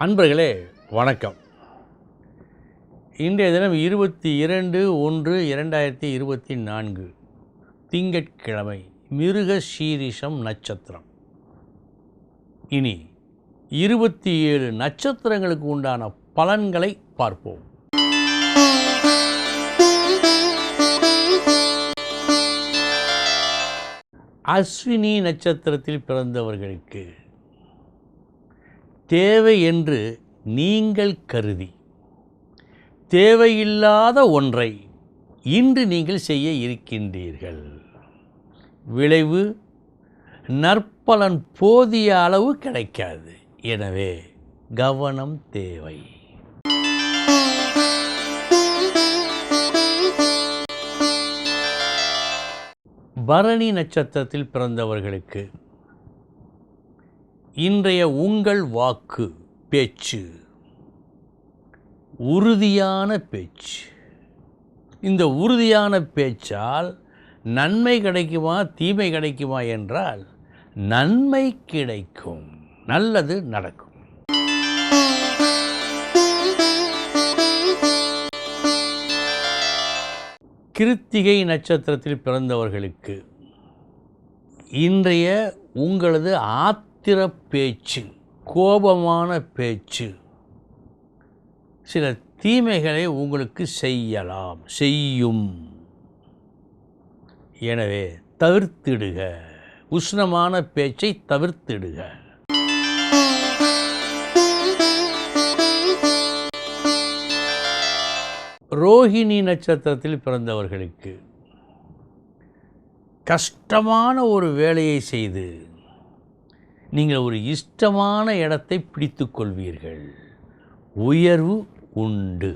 அன்பர்களே வணக்கம். இன்றைய தினம் இருபத்தி இரண்டு ஒன்று இரண்டாயிரத்தி இருபத்தி நான்கு திங்கட்கிழமை மிருக சீரிஷம் நட்சத்திரம். இனி இருபத்தி ஏழு நட்சத்திரங்களுக்கு உண்டான பலன்களை பார்ப்போம். அஸ்வினி நட்சத்திரத்தில் பிறந்தவர்களுக்கு தேவை என்று நீங்கள் கருதி. தேவையில்லாத ஒன்றை இன்று நீங்கள் செய்ய இருக்கின்றீர்கள். விளைவு நற்பலன் போதிய அளவு கிடைக்காது. எனவே கவனம் தேவை. பரணி நட்சத்திரத்தில் பிறந்தவர்களுக்கு இன்றைய உங்கள் வாக்கு பேச்சு. உறுதியான பேச்சு. இந்த உறுதியான பேச்சால் நன்மை கிடைக்குமா தீமை கிடைக்குமா என்றால் நன்மை கிடைக்கும் நல்லது நடக்கும். கிருத்திகை நட்சத்திரத்தில் பிறந்தவர்களுக்கு இன்றைய உங்களது ஆத் ஆத்திர பேச்சு கோபமான பேச்சு. சில தீமைகளை உங்களுக்கு செய்யலாம் செய்யும். எனவே தவிர்த்திடுக. உஷ்ணமான பேச்சை தவிர்த்திடுக. ரோஹிணி நட்சத்திரத்தில் பிறந்தவர்களுக்கு கஷ்டமான ஒரு வேலையை செய்து நீங்கள் ஒரு இஷ்டமான இடத்தை பிடித்துக்கொள்வீர்கள். உயர்வு உண்டு.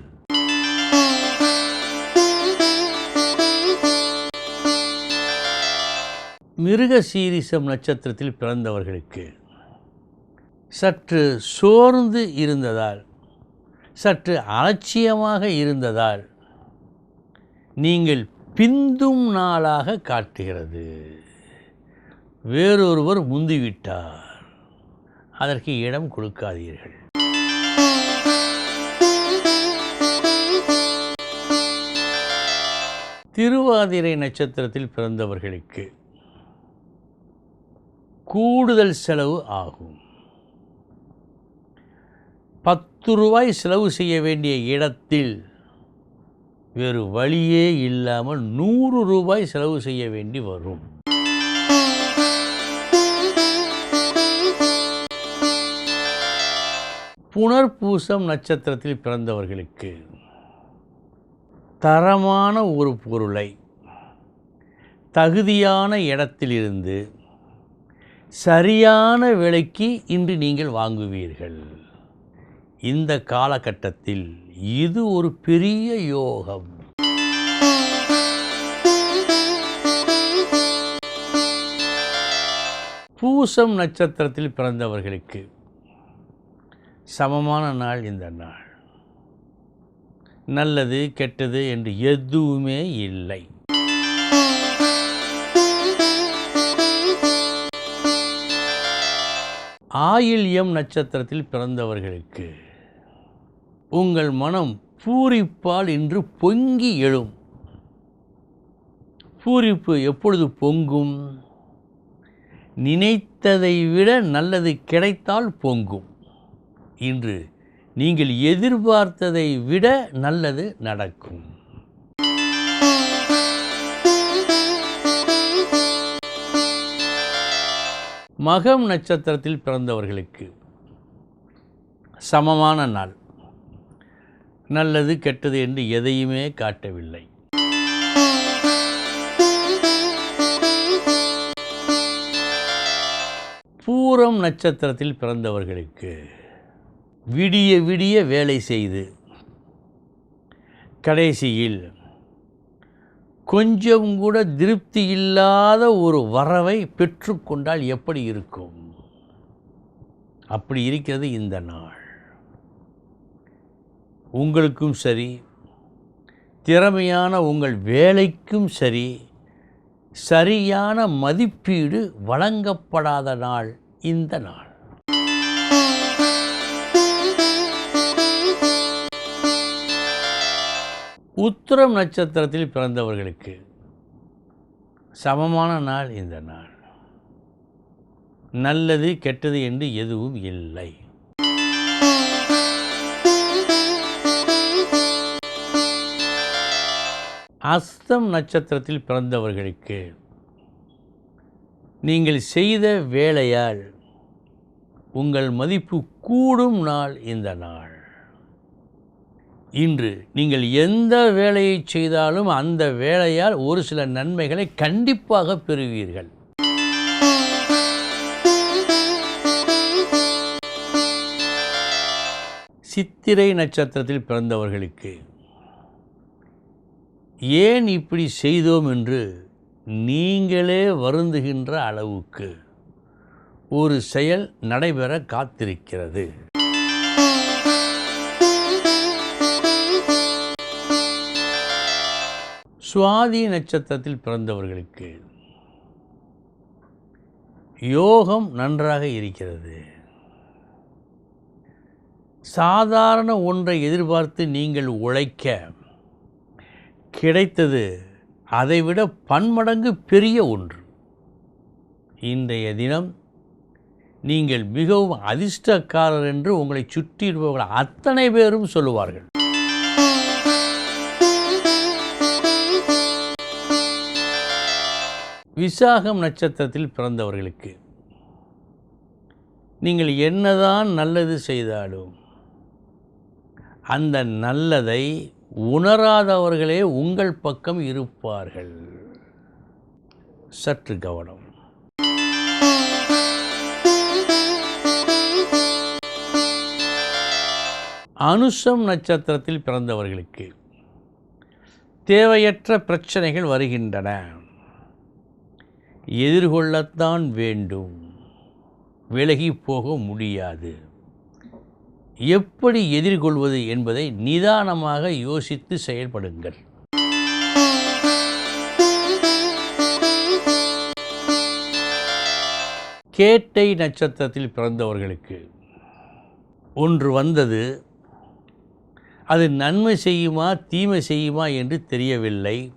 மிருக சீரிசம் நட்சத்திரத்தில் பிறந்தவர்களுக்கு சற்று சோர்ந்து இருந்ததால் சற்று அலட்சியமாக இருந்ததால் நீங்கள் பிந்தும் நாளாக காட்டுகிறது. வேறொருவர் முந்திவிட்டார். அதற்கு இடம் கொடுக்காதீர்கள். திருவாதிரை நட்சத்திரத்தில் பிறந்தவர்களுக்கு கூடுதல் செலவு ஆகும். பத்து ரூபாய் செலவு செய்ய வேண்டிய இடத்தில் வேறு வழியே இல்லாமல் நூறு ரூபாய் செலவு செய்ய வேண்டி வரும். புனர்பூசம் நட்சத்திரத்தில் பிறந்தவர்களுக்கு தரமான ஒரு பொருளை தகுதியான இடத்திலிருந்து சரியான விலைக்கு இன்று நீங்கள் வாங்குவீர்கள். இந்த காலகட்டத்தில் இது ஒரு பெரிய யோகம். பூசம் நட்சத்திரத்தில் பிறந்தவர்களுக்கு சமமான நாள் இந்த நாள். நல்லது கெட்டது என்று எதுவுமே இல்லை. ஆயில்யம் நட்சத்திரத்தில் பிறந்தவர்களுக்கு உங்கள் மனம் பூரிப்பால் இன்று பொங்கி எழும். பூரிப்பு எப்பொழுது பொங்கும்? நினைத்ததை விட நல்லது கிடைத்தால் பொங்கும். இன்று நீங்கள் எதிர்பார்த்ததை விட நல்லது நடக்கும். மகம் நட்சத்திரத்தில் பிறந்தவர்களுக்கு சமமான நாள். நல்லது கெட்டது என்று எதையுமே காட்டவில்லை. பூரம் நட்சத்திரத்தில் பிறந்தவர்களுக்கு விடிய விடிய வேலை செய்து. கடைசியில் கொஞ்சம் கூட திருப்தி இல்லாத ஒரு வரவை பெற்றுக்கொண்டால் எப்படி இருக்கும்? அப்படி இருக்கிறது இந்த நாள். உங்களுக்கும் சரி திறமையான உங்கள் வேலைக்கும் சரி சரியான மதிப்பீடு வழங்கப்படாத நாள் இந்த நாள். உத்திரம் நட்சத்திரத்தில் பிறந்தவர்களுக்கு சமமான நாள் இந்த நாள். நல்லது கெட்டது என்று எதுவும் இல்லை. அஸ்தம் நட்சத்திரத்தில் பிறந்தவர்களுக்கு நீங்கள் செய்த வேலையால் உங்கள் மதிப்பு கூடும் நாள் இந்த நாள். இன்று நீங்கள் எந்த வேலையை செய்தாலும் அந்த வேலையால் ஒரு சில நன்மைகளை கண்டிப்பாக பெறுவீர்கள். சித்திரை நட்சத்திரத்தில் பிறந்தவர்களுக்கு ஏன் இப்படி செய்தோம் என்று நீங்களே வருந்துகின்ற அளவுக்கு ஒரு செயல் நடைபெற காத்திருக்கிறது. சுவாதி நட்சத்திரத்தில் பிறந்தவர்களுக்கு யோகம் நன்றாக இருக்கிறது. சாதாரண ஒன்றை எதிர்பார்த்து நீங்கள் உழைக்க கிடைத்தது அதைவிட பன்மடங்கு பெரிய ஒன்று. இன்றைய தினம் நீங்கள் மிகவும் அதிர்ஷ்டக்காரர் என்று உங்களை சுற்றி இருப்பவர்கள் அத்தனை பேரும் சொல்லுவார்கள். விசாகம் நட்சத்திரத்தில் பிறந்தவர்களுக்கு நீங்கள் என்னதான் நல்லது செய்தாலும் அந்த நல்லதை உணராதவர்களே உங்கள் பக்கம் இருப்பார்கள். சற்று கவனம். அனுஷம் நட்சத்திரத்தில் பிறந்தவர்களுக்கு தேவையற்ற பிரச்சனைகள் வருகின்றன. எதிர்கொள்ளத்தான் வேண்டும். விலகி போக முடியாது. எப்படி எதிர்கொள்வது என்பதை நிதானமாக யோசித்து செயல்படுங்கள். கேட்டை நட்சத்திரத்தில் பிறந்தவர்களுக்கு ஒன்று வந்தது அது நன்மை செய்யுமா தீமை செய்யுமா என்று தெரியவில்லை.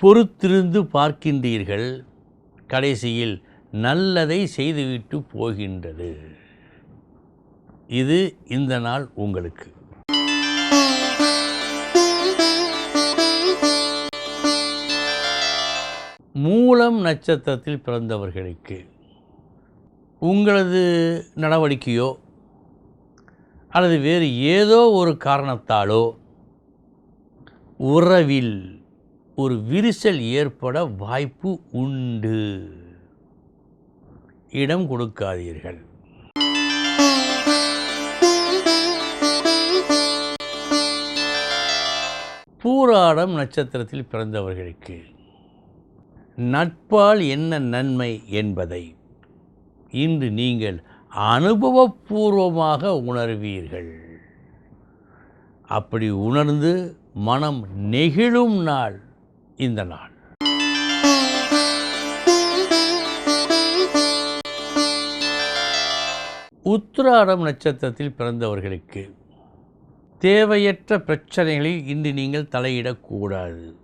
பொறுத்திருந்து பார்க்கின்றீர்கள் கடைசியில் நல்லதை செய்துவிட்டு போகின்றது. இது இந்த நாள் உங்களுக்கு. மூலம் நட்சத்திரத்தில் பிறந்தவர்களுக்கு உங்களது நடவடிக்கையோ அல்லது வேறு ஏதோ ஒரு காரணத்தாலோ உறவில் ஒரு விரிசல் ஏற்பட வாய்ப்பு உண்டு. இடம் கொடுக்காதீர்கள். பூராடம் நட்சத்திரத்தில் பிறந்தவர்களுக்கு நட்பால் என்ன நன்மை என்பதை இன்று நீங்கள் அனுபவபூர்வமாக உணர்வீர்கள். அப்படி உணர்ந்து மனம் நெகிழும் நாள் இந்த நாள். உத்திராடம் நட்சத்திரத்தில் பிறந்தவர்களுக்கு தேவையற்ற பிரச்சனைகளில் இன்று நீங்கள் தலையிடக்கூடாது.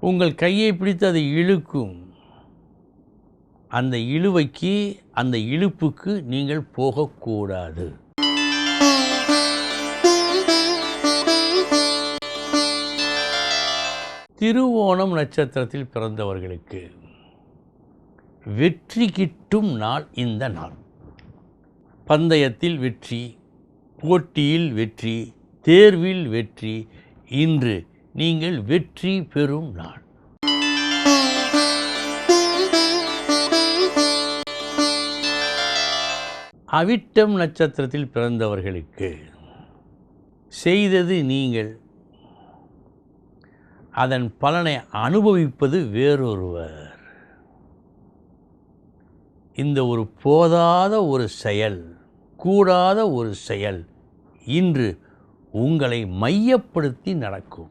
உங்கள் கையை பிடித்து அதை இழுக்கும். அந்த இழுவைக்கு அந்த இழுப்புக்கு நீங்கள் போகக்கூடாது. திருவோணம் நட்சத்திரத்தில் பிறந்தவர்களுக்கு வெற்றி கிட்டும் நாள் இந்த நாள். பந்தயத்தில் வெற்றி போட்டியில் வெற்றி தேர்வில் வெற்றி இன்று நீங்கள் வெற்றி பெறும் நாள். அவிட்டம் நட்சத்திரத்தில் பிறந்தவர்களுக்கு செய்தது நீங்கள் அதன் பலனை அனுபவிப்பது வேறொருவர். இந்த ஒரு போதாத ஒரு செயல் கூடாத ஒரு செயல் இன்று உங்களை மையப்படுத்தி நடக்கும்.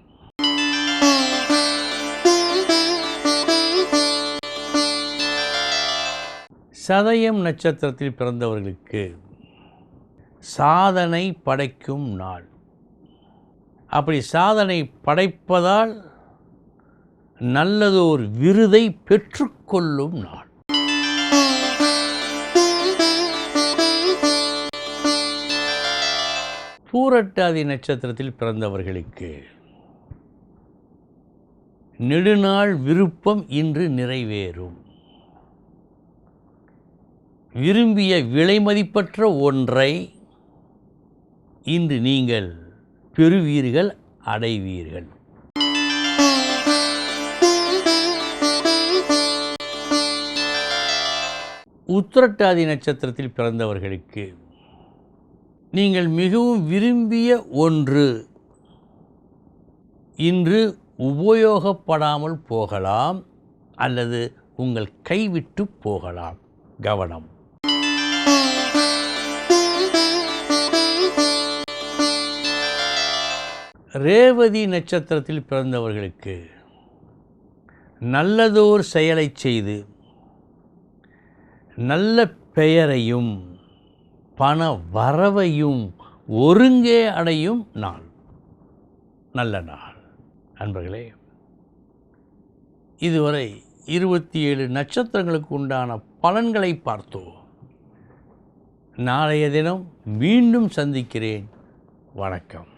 சதயம் நட்சத்திரத்தில் பிறந்தவர்களுக்கு சாதனை படைக்கும் நாள். அப்படி சாதனை படைப்பதால் நல்லதோர் விருதை பெற்றுக்கொள்ளும் நாள். பூரட்டாதி நட்சத்திரத்தில் பிறந்தவர்களுக்கு நெடுநாள் விருப்பம் இன்று நிறைவேறும். விரும்பிய விலைமதிப்பற்ற ஒன்றை இன்று நீங்கள் பெறுவீர்கள் அடைவீர்கள். உத்திரட்டாதி நட்சத்திரத்தில் பிறந்தவர்களுக்கு நீங்கள் மிகவும் விரும்பிய ஒன்று. இன்று உபயோகப்படாமல் போகலாம் அல்லது உங்கள் கைவிட்டு போகலாம். கவனம். ரேவதி நட்சத்திரத்தில் பிறந்தவர்களுக்கு நல்லதோர் செயலை செய்து நல்ல பெயரையும் பண வரவையும் ஒருங்கே அடையும் நாள். நல்ல நாள். நண்பர்களே இதுவரை இருபத்தி ஏழு நட்சத்திரங்களுக்கு உண்டான பலன்களை பார்த்தோம். நாளைய தினம் மீண்டும் சந்திக்கிறேன். வணக்கம்.